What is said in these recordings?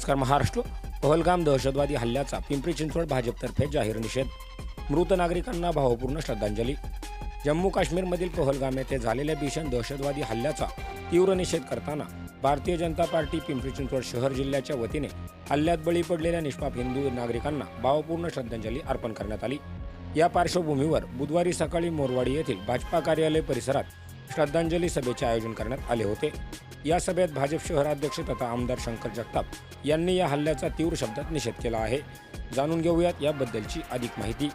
नमस्कार महाराष्ट्र. पहलगाम दहशतवादी हल्ल्याचा पिंपरी चिंचवड भाजपतर्फे जाहीर निषेध. मृत नागरिकांना भावपूर्ण श्रद्धांजली. जम्मू काश्मीरमधील पहलगाम येथे झालेल्या भीषण दहशतवादी हल्ल्याचा तीव्र निषेध करताना भारतीय जनता पार्टी पिंपरी चिंचवड शहर जिल्ह्याच्या वतीने हल्ल्यात बळी पडलेल्या निष्पाप हिंदू नागरिकांना भावपूर्ण श्रद्धांजली अर्पण करण्यात आली. या पार्श्वभूमीवर बुधवारी सकाळी मोरवाडी येथील भाजपा कार्यालय परिसरात श्रद्धांजली सभेचे आयोजन करण्यात आले होते. या सभेत भाजप शहराध्यक्ष तथा आमदार शंकर जगताप यांनी या हल्ल्याचा तीव्र शब्दात निषेध केला आहे. जाणून घेऊयात याबद्दलची अधिक माहिती.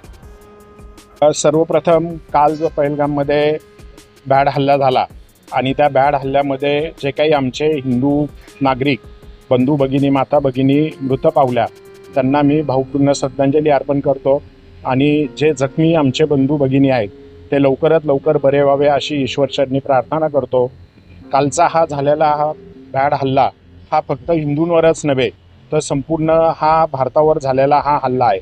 सर्वप्रथम काल जो पहलगाममध्ये बॅड हल्ला झाला आणि त्या बॅड हल्ल्यामध्ये जे काही आमचे हिंदू नागरिक बंधू भगिनी माता भगिनी मृत पावल्या त्यांना मी भावपूर्ण श्रद्धांजली अर्पण करतो आणि जे जखमी आमचे बंधू भगिनी आहेत ते लवकरात लवकर बरे व्हावे अशी ईश्वरचरणी प्रार्थना करतो. कालचा हा झालेला हा बॅड हल्ला हा फक्त हिंदूंवरच नव्हे तर संपूर्ण हा भारतावर झालेला हा हल्ला आहे.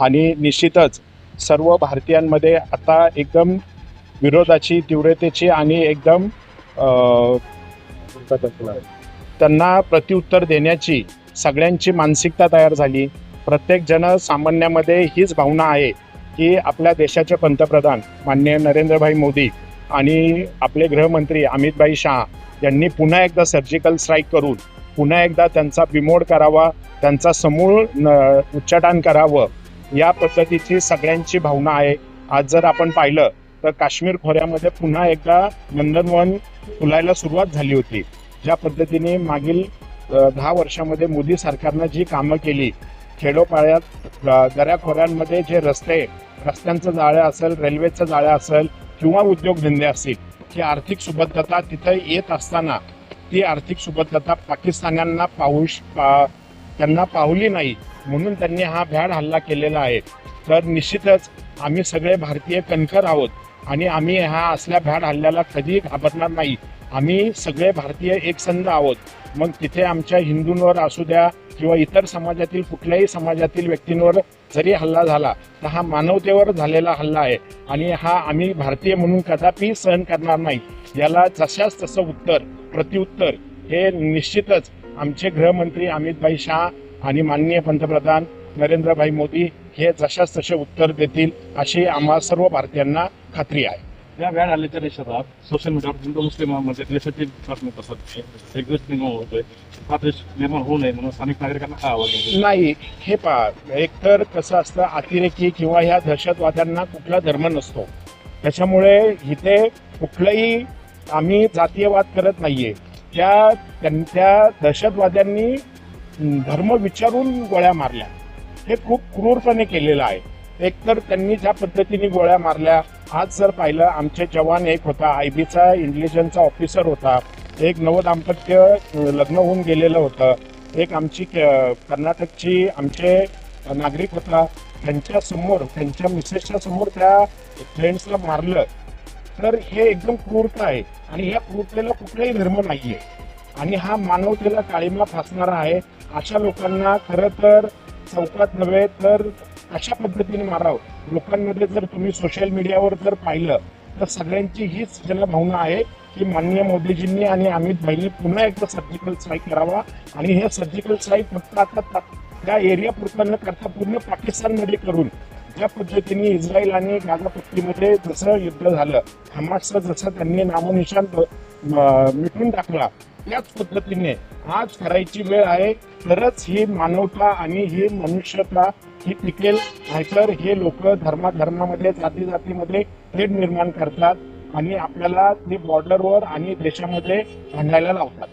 आणि निश्चितच सर्व भारतीयांमध्ये आता एकदम विरोधाची तीव्रतेची आणि एकदम त्यांना प्रत्युत्तर देण्याची सगळ्यांची मानसिकता तयार झाली. प्रत्येक जन सामान्यामध्ये हीच भावना आहे की आपल्या देशाचे पंतप्रधान माननीय नरेंद्रभाई मोदी आणि आपले गृहमंत्री अमितभाई शहा यांनी पुन्हा एकदा सर्जिकल स्ट्राईक करून पुन्हा एकदा त्यांचा बिमोड करावा त्यांचा समूळ न- उच्चाटन करावं या पद्धतीची सगळ्यांची भावना आहे. आज जर आपण पाहिलं तर काश्मीर खोऱ्यामध्ये पुन्हा एकदा नंदनवन फुलायला सुरुवात झाली होती. ज्या पद्धतीने मागील दहा वर्षामध्ये मोदी सरकारनं जी कामं केली खेडोपाड्यात दऱ्याखोऱ्यांमध्ये जे रस्ते रस्त्यांचं जाळं असेल रेल्वेचं जाळं असेल किंवा उद्योगधंदे असतील ही आर्थिक सुबद्धता तिथं येत असताना ती आर्थिक सुबद्धता पाकिस्तान्यांना पाहू पा- त्यांना पाहुली नाही म्हणून त्यांनी हा भ्याड हल्ला केलेला आहे. तर निश्चितच आम्ही सगळे भारतीय कणखर आहोत आणि आम्ही ह्या असल्या भ्याड हल्ल्याला कधीही घाबरणार नाही. आम्ही सगळे भारतीय एकसंध आहोत. मग तिथे आमच्या हिंदूंवर असू द्या किंवा इतर समाजातील कुठल्याही समाजातील व्यक्तींवर जरी हल्ला झाला तर हा मानवतेवर झालेला हल्ला आहे. आणि हा आम्ही भारतीय म्हणून कदापि सहन करणार नाही. याला जशाच तसं उत्तर प्रत्युत्तर हे निश्चितच आमचे गृहमंत्री अमितभाई शहा आणि माननीय पंतप्रधान नरेंद्रभाई मोदी हे जशाच तसे उत्तर देतील अशी आम्हा सर्व भारतीयांना खात्री आहे. या व्याड आल्याच्या देशात सोशल मीडियावर हिंदू मुस्लिमांमध्ये द्वेषाची बातमी पसरते एक द्वेष निर्माण होतोय. हा द्वेष निर्माण होऊ नये म्हणून स्थानिक नागरिकांना काय आवाज नाही हे पहा एकतर कसं असतं अतिरेकी किंवा ह्या दहशतवाद्यांना कुठला धर्म नसतो. त्याच्यामुळे इथे कुठलंही आम्ही जातीयवाद करत नाहीये. त्या त्यां- त्या दहशतवाद्यांनी धर्म विचारून गोळ्या मारल्या. हे खूप क्रूरपणे केलेलं आहे. एकतर त्यांनी ज्या पद्धतीने गोळ्या मारल्या आज जर पाहिलं आमचे जवान एक होता आय बीचा इंटेलिजन्सचा ऑफिसर होता. एक नवदाम्पत्य अं, लग्न होऊन गेलेलं होतं. एक आमची कर्नाटकची आमचे नागरिक होता. त्यांच्यासमोर त्यांच्या मिसेसच्या समोर त्या फ्रेंड्सला मारलं. तर हे एकदम क्रूरता आहे. आणि या क्रूरतेला कुठलाही धर्म नाहीये. आणि हा मानवतेला काळीमा फासणारा आहे. अशा लोकांना खरं तर चौकात नव्हे तर अशा पद्धतीने मारावं. लोकांमध्ये जर तुम्ही सोशल मीडियावर जर पाहिलं तर सगळ्यांची हीच जनभावना आहे की माननीय मोदीजींनी आणि अमित भाईंनी पुन्हा एकदा सर्जिकल स्ट्राईक करावा. आणि हे सर्जिकल स्ट्राईक फक्त आता त्या एरिया पुरतं न करता पूर्ण पाकिस्तानमध्ये करून ज्या पद्धतीने इस्रायल आणि गाझापट्टीमध्ये जसं युद्ध झालं हमासचं जसं त्यांनी नामोनिशान मिटून टाकला त्याच पद्धतीने. आज करायची वेळ आहे. तरच ही मानवता आणि ही मनुष्यता ही टिकेल. नाहीतर हे लोक धर्माधर्मामध्ये जाती जातीमध्ये थेट निर्माण करतात आणि आपल्याला ते बॉर्डरवर आणि देशामध्ये भांडायला लावतात.